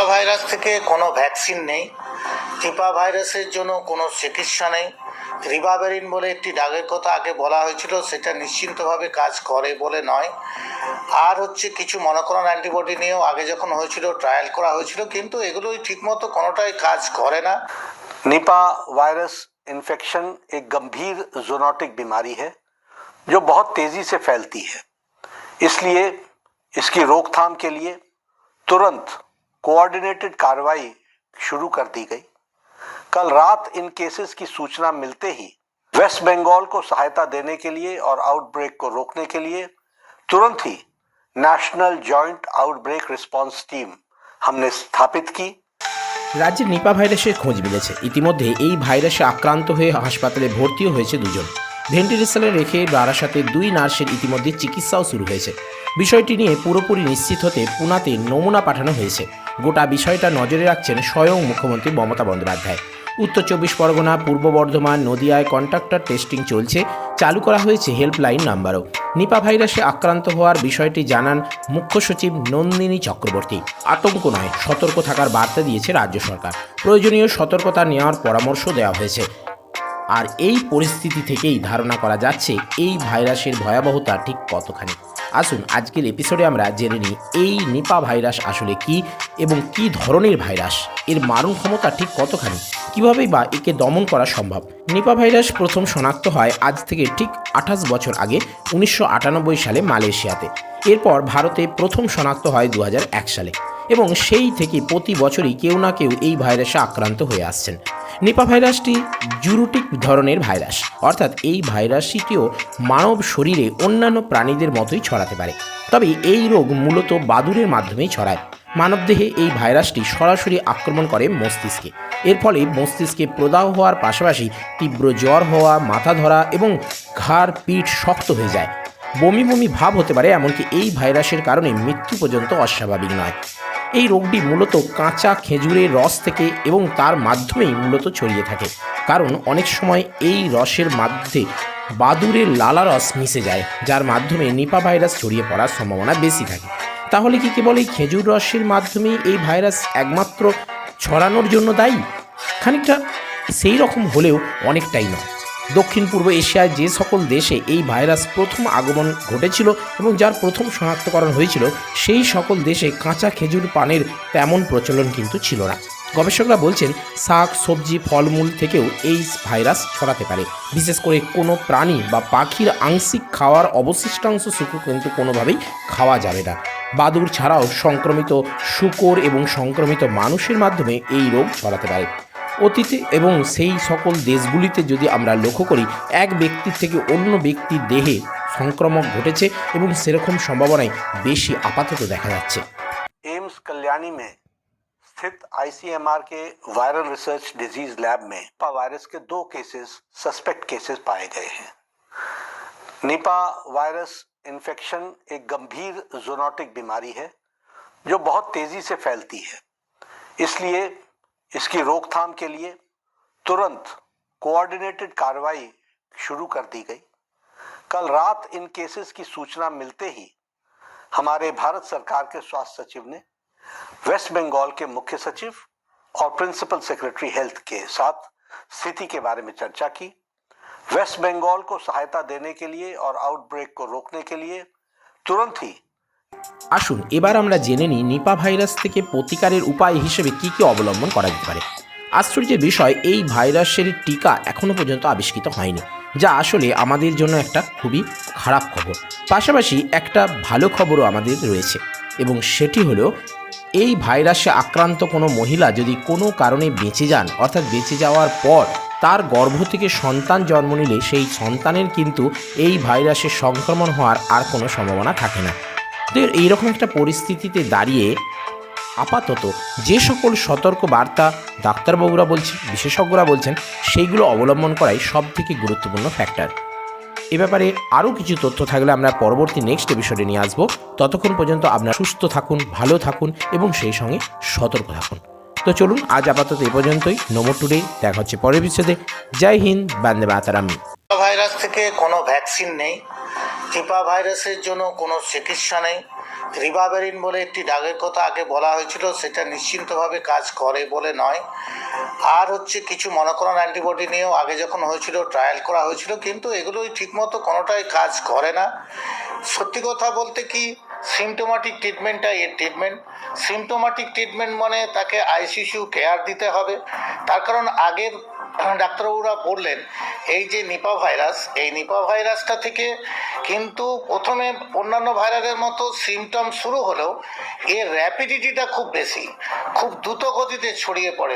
Virus থেকে কোনো vaccine নেই চিপা ভাইরাসের জন্য কোনো চিকিৎসা নেই রিবাবেরিন বলে একটি ডাগের কথা আগে বলা হয়েছিল সেটা নিশ্চিন্তভাবে কাজ করে বলে নয় আর হচ্ছে কিছু মনোকরণ অ্যান্টিবডি নিয়েও আগে যখন হয়েছিল ট্রায়াল করা হয়েছিল কিন্তু এগুলোই ঠিকমতো কোনোটাই কাজ করে না निपा वायरस इन्फेक्शन एक गंभीर जोनोटिक बीमारी है जो बहुत तेजी से फैलती है इसलिए इसकी रोकथाम के लिए तुरंत कोऑर्डिनेटेड कार्रवाई शुरू कर दी गई कल रात इन केसेस की सूचना मिलते ही वेस्ट बंगाल को सहायता देने के लिए और आउटब्रेक को रोकने के लिए तुरंत ही national joint outbreak response team हमने स्थापित की রাজ্যে নিপা ভাইরাসের খোঁজ মিলেছে ইতিমধ্যে এই ভাইরাসে আক্রান্ত হয়ে হাসপাতালে ভর্তিও হয়েছে দুজন ভেন্টিলেশনে রেখে বারাসাতে দুই নার্সের ইতিমধ্যে চিকিৎসাও শুরু হয়েছে বিষয়টি নিয়ে পুরোপুরি নিশ্চিত হতে পুনাতে নমুনা পাঠানো হয়েছে গোটা বিষয়টা নজরে রাখছেন স্বয়ং মুখ্যমন্ত্রী মমতা বন্দ্যোপাধ্যায়। উত্তর চব্বিশ পরগনা, পূর্ব বর্ধমান, নদিয়ায় কন্ট্রাক্টর টেস্টিং চলছে, চালু করা হয়েছে হেল্পলাইন নাম্বারও। নিপা ভাইরাসে আক্রান্ত হওয়ার বিষয়টি জানান মুখ্য সচিব নন্দিনী চক্রবর্তী। আতঙ্ক নয়, সতর্ক থাকার বার্তা দিয়েছে রাজ্য সরকার। প্রয়োজনীয় সতর্কতা নেওয়ার পরামর্শ দেওয়া হয়েছে। আর এই পরিস্থিতি থেকেই ধারণা করা যাচ্ছে এই ভাইরাসের ভয়াবহতা ঠিক কতখানি। আসুন, আজকের এপিসোডে আমরা জেনে নিই এই নিপা ভাইরাস আসলে কি এবং কি ধরনের ভাইরাস? এর মারণ ক্ষমতা ঠিক কতখানি? কীভাবেই বা একে দমন করা সম্ভব? নিপা ভাইরাস প্রথম শনাক্ত হয় আজ থেকে ঠিক আঠাশ বছর আগে, উনিশশো আটানব্বই সালে মালয়েশিয়াতে। এরপর ভারতে প্রথম শনাক্ত হয় দু হাজার এক সালে এবং সেই থেকে প্রতি বছরই কেউ না কেউ এই ভাইরাসে আক্রান্ত হয়ে আসছেন। নিপা ভাইরাসটি জুরুটিক ধরনের ভাইরাস। অর্থাৎ এই ভাইরাসটিও মানব শরীরে অন্যান্য প্রাণীদের মতোই ছড়াতে পারে। তবে এই রোগ মূলত বাদুরের মাধ্যমেই ছড়ায়। মানবদেহে এই ভাইরাসটি সরাসরি আক্রমণ করে মস্তিষ্কে। এর ফলে মস্তিষ্কে প্রদাহ হওয়ার পাশাপাশি তীব্র জ্বর হওয়া, মাথা ধরা এবং ঘাড়, পিঠ শক্ত হয়ে যায়। বমি বমি ভাব হতে পারে, এমনকি এই ভাইরাসের কারণে মৃত্যু পর্যন্ত অস্বাভাবিক নয়। এই রোগটি মূলত কাঁচা খেজুরের রস থেকে এবং তার মাধ্যমেই মূলত ছড়িয়ে থাকে। কারণ অনেক সময় এই রসের মধ্যে বাদুরের লালা রস মিশে যায়, যার মাধ্যমে নিপা ভাইরাস ছড়িয়ে পড়ার সম্ভাবনা বেশি থাকে। তাহলে কি কেবল এই খেজুর রসের মাধ্যমেই এই ভাইরাস একমাত্র ছড়ানোর জন্য দায়ী? খানিকটা সেই রকম হলেও অনেকটাই নয়। দক্ষিণ পূর্ব এশিয়ায় যে সকল দেশে এই ভাইরাস প্রথম আগমন ঘটেছিল এবং যার প্রথম শনাক্তকরণ হয়েছিল, সেই সকল দেশে কাঁচা খেজুর পানের তেমন প্রচলন কিন্তু ছিল না। গবেষকরা বলছেন, শাক, সবজি, ফলমূল থেকেও এই ভাইরাস ছড়াতে পারে। বিশেষ করে কোনো প্রাণী বা পাখির আংশিক খাওয়ার অবশিষ্টাংশ শুকু কিন্তু কোনোভাবেই খাওয়া যাবে না। বাদুর ছাড়াও সংক্রমিত শুকর এবং সংক্রমিত মানুষের মাধ্যমে এই রোগ ছড়াতে পারে। অতীতে এবং সেই সকল দেশগুলিতে যদি আমরা লক্ষ্য করি এক ব্যক্তির থেকে অন্য ব্যক্তির দেহে সংক্রমক ঘটেছে এবং সেরকম সম্ভাবনাই বেশি আপাতত দেখা যাচ্ছে एम्स कल्याणी में स्थित आईसीएमआर के वायरल रिसर्च डिजीज लैब में निपा वायरस के दो केसेस सस्पेक्ट केसेस पाए गए हैं निपा वायरस इन्फेक्शन एक गंभीर जोनोटिक बीमारी है जो बहुत तेजी से फैलती है इसलिए इसकी रोकथाम के लिए तुरंत कोऑर्डिनेटेड कार्रवाई शुरू कर दी गई। कल रात इन केसेस की सूचना मिलते ही हमारे भारत सरकार के स्वास्थ्य सचिव ने वेस्ट बंगाल के मुख्य सचिव और प्रिंसिपल सेक्रेटरी हेल्थ के साथ स्थिति के बारे में चर्चा की। वेस्ट बंगाल को सहायता देने के लिए और आउटब्रेक को रोकने के लिए तुरंत ही আসুন, এবার আমরা জেনে নিই নিপা ভাইরাস থেকে প্রতিকারের উপায় হিসেবে কি কি অবলম্বন করা যেতে পারে। আশ্চর্যের বিষয়, এই ভাইরাসের টিকা এখনও পর্যন্ত আবিষ্কৃত হয়নি, যা আসলে আমাদের জন্য একটা খুবই খারাপ খবর। পাশাপাশি একটা ভালো খবরও আমাদের রয়েছে, এবং সেটি হলো, এই ভাইরাসে আক্রান্ত কোনো মহিলা যদি কোনো কারণে বেঁচে যান, অর্থাৎ বেঁচে যাওয়ার পর তার গর্ভ থেকে সন্তান জন্ম নিলে সেই সন্তানের কিন্তু এই ভাইরাসের সংক্রমণ হওয়ার আর কোনো সম্ভাবনা থাকে না। তো এইরকম একটা পরিস্থিতিতে দাঁড়িয়ে আপাতত যে সকল সতর্ক বার্তা ডাক্তারবাবুরা বলছেন, বিশেষজ্ঞরা বলছেন, সেইগুলো অবলম্বন করাই সব থেকে গুরুত্বপূর্ণ ফ্যাক্টর এ ব্যাপারে আরও কিছু তথ্য থাকলে আমরা পরবর্তী নেক্সট এপিসোডে নিয়ে আসব। ততক্ষণ পর্যন্ত আপনারা সুস্থ থাকুন, ভালো থাকুন এবং সেই সঙ্গে সতর্ক থাকুন। তো চলুন, আজ আপাতত এ পর্যন্তই। নমো টুডে দেখা হচ্ছে পরের এপিসোডে জয় হিন্দ, বান্দে মাতারাম। ভাইরাস থেকে কোনো ভ্যাকসিন নেই। চিপা ভাইরাসের জন্য কোনো চিকিৎসা নেই। রিবাবেরিন বলে একটি ডাগের কথা আগে বলা হয়েছিল, সেটা নিশ্চিন্তভাবে কাজ করে বলে নয়। আর হচ্ছে কিছু মনোকরণ অ্যান্টিবডি নিয়েও আগে যখন হয়েছিল ট্রায়াল করা হয়েছিল, কিন্তু এগুলোই ঠিকমতো কোনোটাই কাজ করে না। সত্যি কথা বলতে কি সিমটোমাটিক ট্রিটমেন্টটা এর ট্রিটমেন্ট সিমটোমাটিক ট্রিটমেন্ট মানে তাকে আইসিসিউ কেয়ার দিতে হবে। তার কারণ আগের ডাক্তারবাবুরা বললেন এই যে নিপা ভাইরাস, এই নিপা ভাইরাসটা থেকে কিন্তু প্রথমে অন্যান্য ভাইরাসের মতো সিমটম শুরু হলেও এর র্যাপিডিটিটা খুব বেশি, খুব দ্রুত গতিতে ছড়িয়ে পড়ে।